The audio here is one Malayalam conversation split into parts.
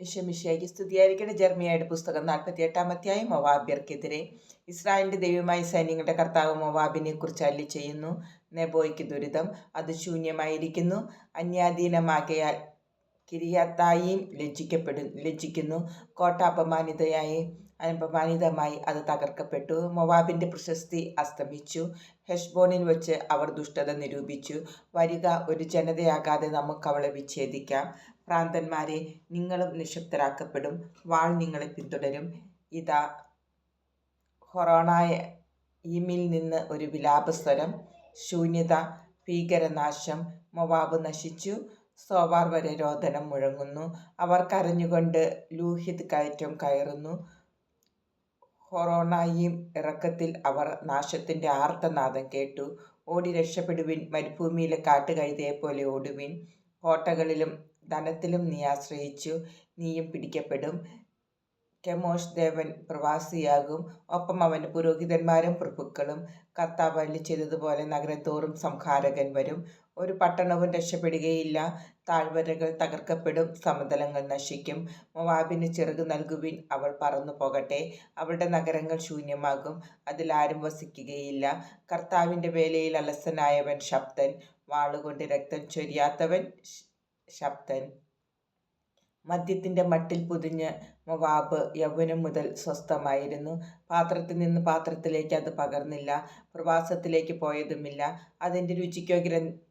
ഈശോമിശിഹായ്ക്ക് സ്തുതിയായിരിക്കട്ടെ. ജർമ്മിയായുടെ പുസ്തകം നാൽപ്പത്തി എട്ടാം അധ്യായം മൊവാബ്യർക്കെതിരെ. ഇസ്രായേലിന്റെ ദൈവമായ സൈന്യങ്ങളുടെ കർത്താവ് മൊവാബിനെ കുറിച്ച് അല്ലി ചെയ്യുന്നു. നെബോയ്ക്ക് ദുരിതം അത് ശൂന്യമായിരിക്കുന്നു. അന്യാധീനമാകയാൽ കിരിയാത്തായിയും ലജ്ജിക്കപ്പെടും ലജ്ജിക്കുന്നു. കോട്ട അപമാനിതയായി അപമാനിതമായി അത് തകർക്കപ്പെട്ടു. മൊവാബിന്റെ പ്രശസ്തി അസ്തമിച്ചു. ഹെഷ്ബോണിൽ വെച്ച് അവർ ദുഷ്ടത നിരൂപിച്ചു. വരിക ഒരു ജനതയാകാതെ നമുക്ക് അവളെ വിച്ഛേദിക്കാം. ഭ്രാന്തന്മാരെ നിങ്ങളും നിശബ്ദരാക്കപ്പെടും. വാൾ നിങ്ങളെ പിന്തുടരും. ഇതാ ഹൊറോണായിമിൽ നിന്ന് ഒരു വിലാപസ്വരം. ശൂന്യത ഭീകരനാശം. മൊവാബ് നശിച്ചു. സോവാർ വരെ രോദനം മുഴങ്ങുന്നു. അവർ കരഞ്ഞുകൊണ്ട് ലൂഹിത് കയറ്റം കയറുന്നു. ഹൊറോണായിം ഇറക്കത്തിൽ അവർ നാശത്തിന്റെ ആർത്തനാദം കേട്ടു. ഓടി രക്ഷപ്പെടുവിൻ. മരുഭൂമിയിലെ കാട്ടുകഴുതയെപ്പോലെ ഓടുവിൻ. കോട്ടകളിലും ധനത്തിലും നീ ആശ്രയിച്ചു നീയും പിടിക്കപ്പെടും. കെമോഷ് ദേവൻ പ്രവാസിയാകും. ഒപ്പം അവൻ പുരോഹിതന്മാരും പ്രഭുക്കളും. കർത്താവ് ചെയ്തതുപോലെ നഗരം തോറും സംഹാരകൻ വരും. ഒരു പട്ടണവും രക്ഷപ്പെടുകയില്ല. താഴ്വരകൾ തകർക്കപ്പെടും. സമതലങ്ങൾ നശിക്കും. മൊവാബിന് ചിറക് നൽകുവിൻ. അവൾ പറന്നു പോകട്ടെ. അവളുടെ നഗരങ്ങൾ ശൂന്യമാകും. അതിലാരും വസിക്കുകയില്ല. കർത്താവിന്റെ വേലയിൽ അലസനായവൻ ശബ്ദൻ. വാളുകൊണ്ട് രക്തം ചൊരിയാത്തവൻ ശബ്ദൻ. മദ്യത്തിന്റെ മട്ടിൽ പൊതിഞ്ഞ് മൊവാബ് യൗവനം മുതൽ സ്വസ്ഥമായിരുന്നു. പാത്രത്തിൽ നിന്ന് പാത്രത്തിലേക്ക് അത് പകർന്നില്ല. പ്രവാസത്തിലേക്ക് പോയതുമില്ല. അതിന്റെ രുചിക്കോ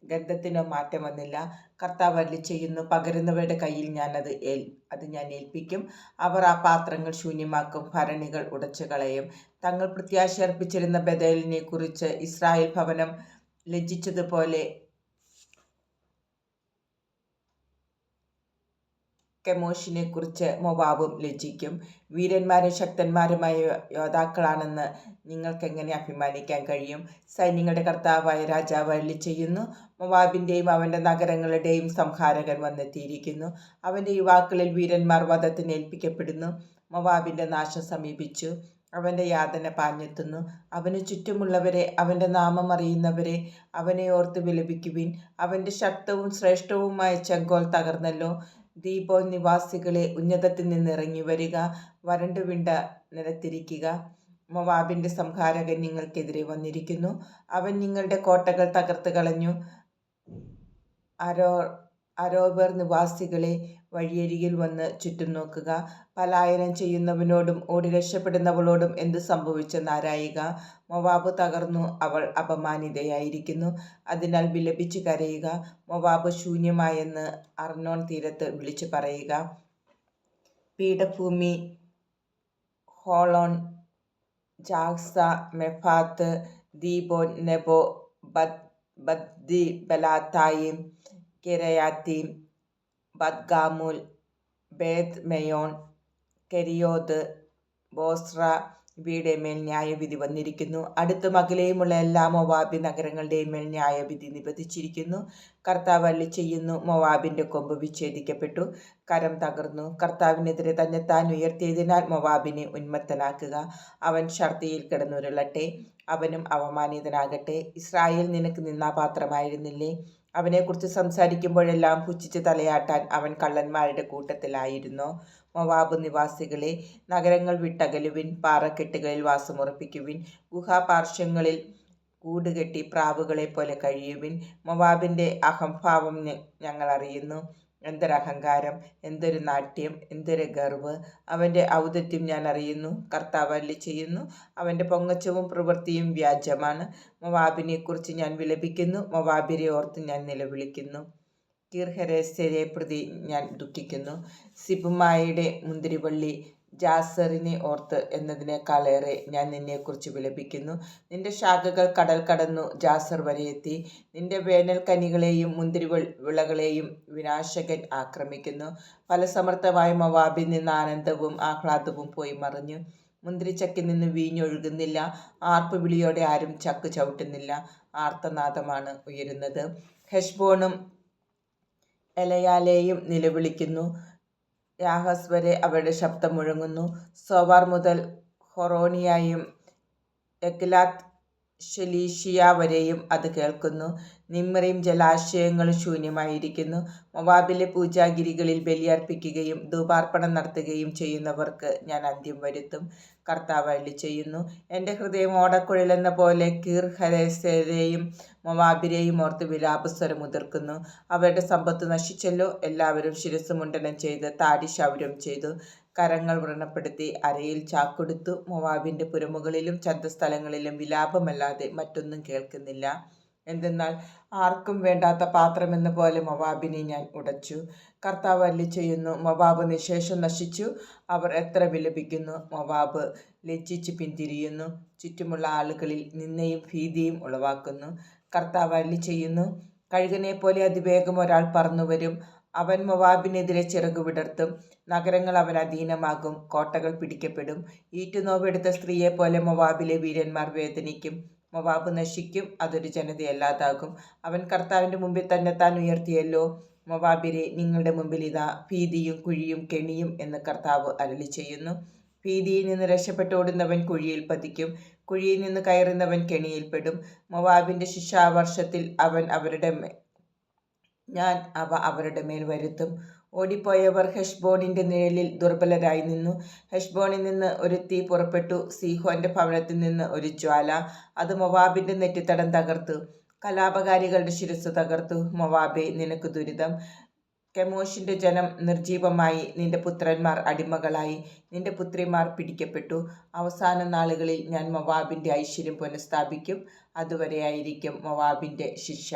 ഗന്ധത്തിനോ മാറ്റം വന്നില്ല. കർത്താവ് അല്ലി ചെയ്യുന്നു പകരുന്നവരുടെ കയ്യിൽ ഞാനത് ഏൽ അത് ഞാൻ ഏൽപ്പിക്കും. അവർ ആ പാത്രങ്ങൾ ശൂന്യമാക്കും ഭരണികൾ ഉടച്ചു കളയും തങ്ങൾ പ്രത്യാശ അർപ്പിച്ചിരുന്ന ബദലിനെ കുറിച്ച് ഇസ്രായേൽ ഭവനം ലജ്ജിച്ചതുപോലെ കെമോഷിനെക്കുറിച്ച് മൊവാബും ലജ്ജിക്കും. വീരന്മാരും ശക്തന്മാരുമായ യോദ്ധാക്കളാണെന്ന് നിങ്ങൾക്കെങ്ങനെ അഭിമാനിക്കാൻ കഴിയും? സൈന്യങ്ങളുടെ കർത്താവായ രാജാവ് അള്ളി ചെയ്യുന്നു. മൊവാബിന്റെയും അവന്റെ നഗരങ്ങളുടെയും സംഹാരകൻ വന്നെത്തിയിരിക്കുന്നു. അവന്റെ യുവാക്കളിൽ വീരന്മാർ വധത്തിന് ഏൽപ്പിക്കപ്പെടുന്നു. മൊവാബിന്റെ നാശം സമീപിച്ചു. അവന്റെ യാതന പാഞ്ഞെത്തുന്നു. അവന് ചുറ്റുമുള്ളവരെ അവന്റെ നാമം അറിയുന്നവരെ അവനെ ഓർത്ത് വിലപിക്കുവിൻ. അവന്റെ ശക്തവും ശ്രേഷ്ഠവുമായ ചെങ്കോൽ തകർന്നല്ലോ. ദീപോ നിവാസികളെ ഉന്നതത്തിൽ നിന്ന് ഇറങ്ങി വരിക വരണ്ടുവിണ്ട നിലത്തിരിക്കുക. മൊവാബിന്റെ സംഹാരകൻ നിങ്ങൾക്കെതിരെ വന്നിരിക്കുന്നു. അവൻ നിങ്ങളുടെ കോട്ടകൾ തകർത്ത് കളഞ്ഞു. അരോ അരോബർ നിവാസികളെ വഴിയരികിൽ വന്ന് ചുറ്റും നോക്കുക. പലായനം ചെയ്യുന്നവനോടും ഓടി രക്ഷപ്പെടുന്നവളോടും എന്തു നാരായിക? മൊവാബ് തകർന്നു. അവൾ അപമാനിതയായിരിക്കുന്നു. അതിനാൽ വിലപിച്ച് കരയുക. മൊവാബ് ശൂന്യമായെന്ന് അർണോൺ തീരത്ത് വിളിച്ചു പറയുക. പീഠഭൂമി Holon JAXA Mephaath Dibon Nebo Beth Diblathaim Kiriathaim Bethgamul Beth Meon Kerioth Bozrah ഇവയുടെ മേൽ ന്യായവിധി വന്നിരിക്കുന്നു. അടുത്ത അകലെയുമുള്ള എല്ലാ മൊവാബി നഗരങ്ങളുടെയും മേൽ ന്യായവിധി നിബന്ധിച്ചിരിക്കുന്നു. കർത്താവ് അള്ളി ചെയ്യുന്നു. മൊവാബിന്റെ കൊമ്പ് വിച്ഛേദിക്കപ്പെട്ടു. കരം തകർന്നു. കർത്താവിനെതിരെ തന്നെ താൻ ഉയർത്തിയതിനാൽ മൊവാബിനെ ഉന്മത്തനാക്കുക. അവൻ ഛർദിയിൽ കിടന്നുരുളട്ടെ. അവനും അവമാനിതനാകട്ടെ. ഇസ്രായേൽ നിനക്ക് നിന്നാപാത്രമായിരുന്നില്ലേ അവനെക്കുറിച്ച് സംസാരിക്കുമ്പോഴെല്ലാം പുച്ഛിച്ച് തലയാട്ടാൻ അവൻ കള്ളന്മാരുടെ കൂട്ടത്തിലായിരുന്നു. മൊവാബ് നിവാസികളെ നഗരങ്ങൾ വിട്ടകലുവിൻ പാറക്കെട്ടുകളിൽ വാസമുറപ്പിക്കുവിൻ ഗുഹാപാർശ്വങ്ങളിൽ കൂടുകെട്ടി പ്രാവുകളെ പോലെ കഴിയുവിൻ. മൊവാബിന്റെ അഹംഭാവം ഞങ്ങൾ അറിയുന്നു എന്തൊരഹങ്കാരം എന്തൊരു നാട്യം എന്തൊരു ഗർവ്. അവന്റെ ഔദത്യം ഞാൻ അറിയുന്നു. കർത്താവ് അല്ലി ചെയ്യുന്നു. അവന്റെ പൊങ്ങച്ചവും പ്രവൃത്തിയും വ്യാജമാണ്. മൊവാബിനെക്കുറിച്ച് ഞാൻ വിലപിക്കുന്നു. മൊവാബിരെ ഓർത്ത് ഞാൻ നിലവിളിക്കുന്നു. കീർഹരേസ്യരെ പ്രതി ഞാൻ ദുഃഖിക്കുന്നു. സിബുമായുടെ മുന്തിരിവള്ളി ജാസറിനെ ഓർത്ത് എന്നതിനേക്കാളേറെ ഞാൻ നിന്നെക്കുറിച്ച് വിലപിക്കുന്നു. നിന്റെ ശാഖകൾ കടൽ കടന്നു ജാസർ വരെ എത്തി. നിന്റെ വേനൽക്കനികളെയും മുന്തിരി വിളകളെയും വിനാശകൻ ആക്രമിക്കുന്നു. ഫലസമർത്ഥമായ മവാബിൽ നിന്ന് ആനന്ദവും ആഹ്ലാദവും പോയി മറിഞ്ഞു. മുന്തിരിച്ചക്കിൽ നിന്ന് വീഞ്ഞൊഴുകുന്നില്ല. ആർപ്പ് വിളിയോടെ ആരും ചക്ക് ചവിട്ടുന്നില്ല. ആർത്തനാദമാണ് ഉയരുന്നത്. ഹെഷ്ബോണും എലയാലെയും നിലവിളിക്കുന്നു. യാഹസ് വരെ അവരുടെ ശബ്ദം മുഴങ്ങുന്നു. സോവാർ മുതൽ ഹൊറോണിയായും എക്ലാത്ത് ഷെലീഷിയ വരെയും അത് കേൾക്കുന്നു നിമ്രയും ജലാശയങ്ങളും ശൂന്യമായിരിക്കുന്നു. മൊവാബിലെ പൂജാഗിരികളിൽ ബലിയർപ്പിക്കുകയും ധൂപാർപ്പണം നടത്തുകയും ചെയ്യുന്നവർക്ക് ഞാൻ അന്ത്യം വരുത്തും. കർത്താവ് ചെയ്യുന്നു എന്റെ ഹൃദയം ഓടക്കുഴലെന്ന പോലെ കീർ ഹരേസരെയും മൊവാബിരെയും ഓർത്ത് വിലാപസ്വരം മുതിർക്കുന്നു അവരുടെ സമ്പത്ത് നശിച്ചല്ലോ. എല്ലാവരും ശിരസ് മുണ്ടനം ചെയ്ത് താടി ശൗര്യം ചെയ്തു. കരങ്ങൾ വ്രണപ്പെടുത്തി അരയിൽ ചാക്കുടുത്തു. മൊവാബിന്റെ പുരമുകളിലും ചന്തസ്ഥലങ്ങളിലും വിലാപമല്ലാതെ മറ്റൊന്നും കേൾക്കുന്നില്ല. എന്തെന്നാൽ ആർക്കും വേണ്ടാത്ത പാത്രമെന്ന പോലെ മൊവാബിനെ ഞാൻ ഉടച്ചു. കർത്താവ് അല്ലി ചെയ്യുന്നു മൊവാബ് നിശേഷം നശിച്ചു. അവർ എത്ര വിലപിക്കുന്നു. മൊവാബ് ലജ്ജിച്ച് പിന്തിരിയുന്നു. ചുറ്റുമുള്ള ആളുകളിൽ നിന്നയും ഭീതിയും ഉളവാക്കുന്നു. കർത്താവ് അല്ലി ചെയ്യുന്നു കഴുകനെ പോലെ അതിവേഗം ഒരാൾ പറന്നുവരും. അവൻ മൊവാബിനെതിരെ ചിറകുവിടർത്തും. നഗരങ്ങൾ അവൻ അധീനമാകും. കോട്ടകൾ പിടിക്കപ്പെടും. ഈറ്റുനോവെടുത്ത സ്ത്രീയെപ്പോലെ മൊവാബിലെ വീരന്മാർ വേദനിക്കും. മൊവാബ് നശിക്കും. അതൊരു ജനതയല്ലാതാകും. അവൻ കർത്താവിന്റെ മുമ്പിൽ തന്നെ താൻ ഉയർത്തിയല്ലോ. മൊവാബിരെ നിങ്ങളുടെ മുമ്പിൽ ഇതാ ഭീതിയും കുഴിയും കെണിയും എന്ന് കർത്താവ് അരളി ചെയ്യുന്നു ഭീതിയിൽ നിന്ന് രക്ഷപ്പെട്ടോടുന്നവൻ കുഴിയിൽ പതിക്കും. കുഴിയിൽ നിന്ന് കയറുന്നവൻ കെണിയിൽപ്പെടും. മൊവാബിന്റെ ശിക്ഷാവർഷത്തിൽ അവൻ അവരുടെ ഞാൻ അവ അവരുടെ മേൽ വരുത്തും. ഓടിപ്പോയവർ ഹെഷ്ബോണിന്റെ നിഴലിൽ ദുർബലരായി നിന്നു. ഹെഷ്ബോണിൽ നിന്ന് ഒരു തീ പുറപ്പെട്ടു. സീഹോന്റെ ഭവനത്തിൽ നിന്ന് ഒരു ജ്വാല. അത് മൊവാബിന്റെ നെറ്റിത്തടം തകർത്തു. കലാപകാരികളുടെ ശിരസ് തകർത്തു. മൊവാബെ നിനക്ക് ദുരിതം. കെമോഷിന്റെ ജനം നിർജീവമായി നിന്റെ പുത്രന്മാർ അടിമകളായി. നിന്റെ പുത്രിമാർ പിടിക്കപ്പെട്ടു. അവസാന നാളുകളിൽ ഞാൻ മൊവാബിന്റെ ഐശ്വര്യം പുനഃസ്ഥാപിക്കും. അതുവരെയായിരിക്കും മൊവാബിന്റെ ശിക്ഷ.